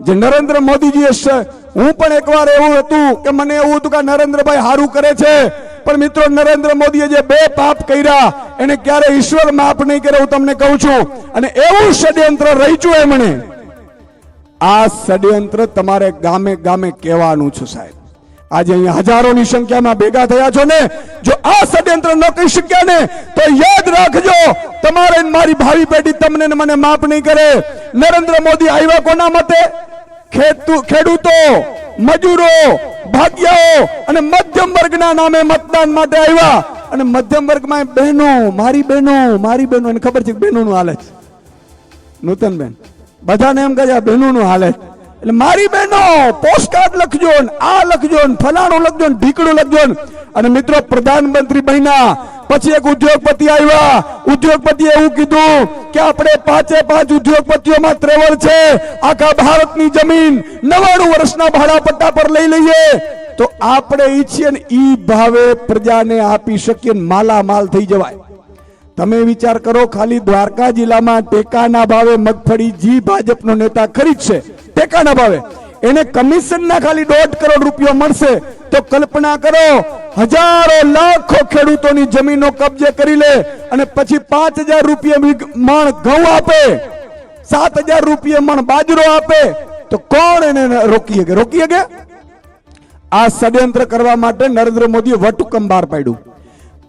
જે નરેન્દ્ર મોદીજી હું પણ એકવાર એવું હતું કે મને એવું હતું કે નરેન્દ્રભાઈ સારું કરે છે. પણ મિત્રો, નરેન્દ્ર મોદીએ જે બે પાપ કર્યા, એને ક્યારે ઈશ્વર માફ નહીં કરે હું તમને કહું છું. અને એવું ષડયંત્ર રહીચું એમણે. આ ષડયંત્ર તમારે ગામે ગામે કહેવાનું છે સાહેબ. આજે અહીંયા હજારોની સંખ્યામાં ભેગા થયા છો ને, જો આ ષડયંત્ર ન કહી શક્યા ને, તો યાદ રાખજો, તમારે મારી ભાવિ પેઢી તમને મને માફ નહીં કરે. નરેન્દ્ર મોદી આવ્યા કોના મતે? ખેડૂતો, મજૂરો, ભાગ્યાઓ અને મધ્યમ વર્ગના નામે મતદાન માટે આવ્યા. અને મધ્યમ વર્ગમાં બહેનો, મારી બહેનો મારી બહેનો, એને ખબર છે બહેનોનું હાલે છે. નૂતનબેન. બધાને એમ કહે છે બહેનોનું હાલે છે. એટલે મારી બહેનો પોસ્ટકાર્ડ લખજો આ લખજો ફલાણું લખજો ને, ઢીકડું લખજો અને મિત્રો, પ્રધાનમંત્રી બન્યા. પછી એક ઉદ્યોગપતિ આવ્યા. ઉદ્યોગપતિએ એવું કીધું કે આપણે પાંચે પાંચ ઉદ્યોગપતિઓમાં ત્રેવડ છે. આખા ભારતની જમીન નવાણું વર્ષના ભાડા પટ્ટા પર લઈ લઈએ. તો આપણે ઈચ્છીએ ને, ઈ ભાવે પ્રજાને આપી શકીએ માલામાલ થઈ જવાય. તમે વિચાર કરો, ખાલી દ્વારકા જિલ્લામાં ટેકાના ભાવે મગફળી જી ભાજપનો નેતા ખરીદશે ટેકાના ભાવે. એને કમિશનના ખાલી દોઢ કરોડ રૂપિયા મળશે. તો કલ્પના કરો, હજારો લાખો ખેડૂતોની જમીનો કબજે કરી લે અને પછી પાંચ હજાર રૂપિયા મણ ઘઉં આપે. સાત હજાર રૂપિયા મણ બાજરો આપે. તો કોણ એને રોકી શકે? રોકી શકે? આ ષડયંત્ર કરવા માટે નરેન્દ્ર મોદીએ વટુકમ બહાર પાડ્યું.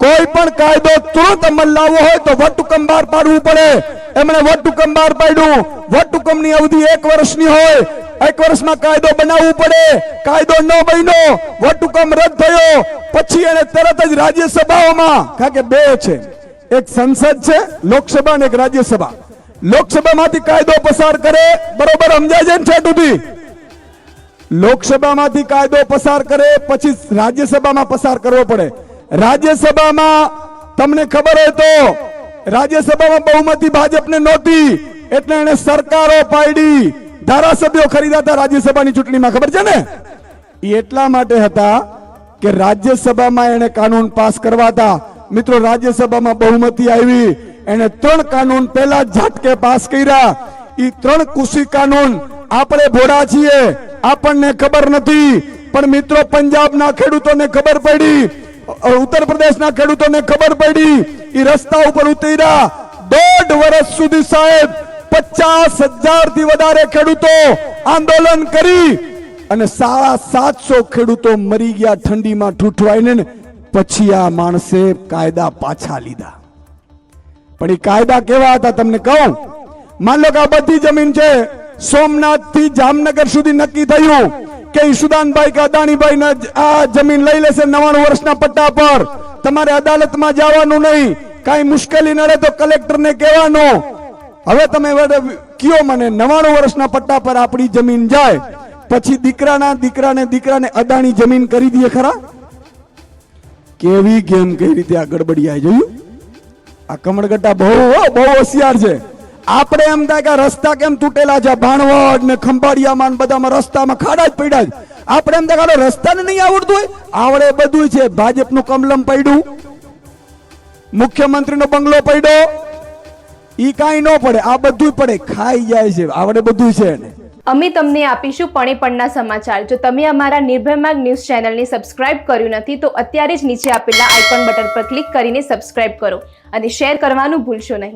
કોઈ પણ કાયદો તુરંત અમલ હોય તો વટહુકમ બહાર પાડવું પડે. એમણે વટહુકમ બહાર પાડ્યું. વટહુકમની અવધિ એક વર્ષની હોય. એક વર્ષમાં કાયદો બનાવવું પડે. કાયદો ન બન્યો, વટહુકમ રદ થયો. પછી એને તરત જ રાજ્યસભાઓમાં, કારણ કે બે છે. એક સંસદ છે, લોકસભા અને એક રાજ્યસભા. લોકસભામાંથી કાયદો પસાર કરે, બરોબર સમજાય છે ને છેટુથી લોકસભામાંથી કાયદો પસાર કરે, પછી રાજ્યસભામાં પસાર કરવો પડે. રાજ્યસભામાં તમને ખબર હોય તો રાજ્યસભામાં બહુમતી ભાજપને નહોતી, એટલે એને સરકારો પાડી, ધારાસભ્યો ખરીદા હતા રાજ્યસભાની ચૂંટણીમાં. ખબર છે ને? એ એટલા માટે હતા કે રાજ્યસભામાં એને કાનૂન પાસ કરવા હતા. મિત્રો, રાજ્યસભામાં બહુમતી આવી એને ત્રણ કાનૂન પહેલા ઝાટકે પાસ કર્યા. એ ત્રણ કૃષિ કાનૂન આપણે ભોળા છીએ, આપણને ખબર નથી. પણ મિત્રો, પંજાબના ખેડૂતોને ખબર પડી ઉત્તર પ્રદેશના ખેડૂતોને ખબર પડી. એ રસ્તા ઉપર ઉતર્યા. દોઢ વર્ષ સુધી સાહેબ પચાસ હજારથી વધારે ખેડૂતો આંદોલન કરી અને સાડા સાતસો ખેડૂતો મરી ગયા ઠંડીમાં ઠૂઠવાઈને પછી આ માણસે કાયદા પાછા લીધા. પણ એ કાયદા કેવા હતા તમને કહું? માન લો કે આ બધી જમીન છે સોમનાથથી જામનગર સુધી નક્કી થયું. કે ઈશુદાનભાઈ કે અદાણીભાઈ આ જમીન લઈ લેશે નવાણું વર્ષના પટ્ટા પર. તમારે અદાલતમાં જવાનું નહીં. કાંઈ મુશ્કેલી નડે તો કલેક્ટરને કહેવાનું. હવે તમે કયો મને, નવાણું વર્ષના પટ્ટા પર આપણી જમીન જાય, પછી દીકરાના દીકરાને દીકરાને અદાણી જમીન કરી દઈએ ખરા? કેવી ગેમ કઈ રીતે આ ગડબડી આવી જોયું? આ કમળગટ્ટા બહુ બહુ હોશિયાર છે. આપણે એમ થાય કે રસ્તા કેમ તૂટેલા છે? ભાણવડ ને ખંભાળિયામાં ને બધામાં રસ્તામાં ખાડા જ પડ્યા. આપણે એમ થાય રસ્તાને નહીં આવડતું હોય? આવડે બધું છે. ભાજપનું કમલમ પડ્યું. મુખ્યમંત્રીનો બંગલો પડ્યો. ઈ કાંઈ ન પડે. આ બધું પડે. ખાઈ જાય છે. આવડે બધું છે એને. અમે તમને આપીશું પણે પણના સમાચાર. જો તમે અમારા નિર્ભય ન્યૂઝ ચેનલને સબસ્ક્રાઇબ કર્યું નથી, તો અત્યારે જ નીચે આપેલા આઇકોન બટન પર ક્લિક કરીને સબસ્ક્રાઇબ કરો અને શેર કરવાનું ભૂલશો નહીં.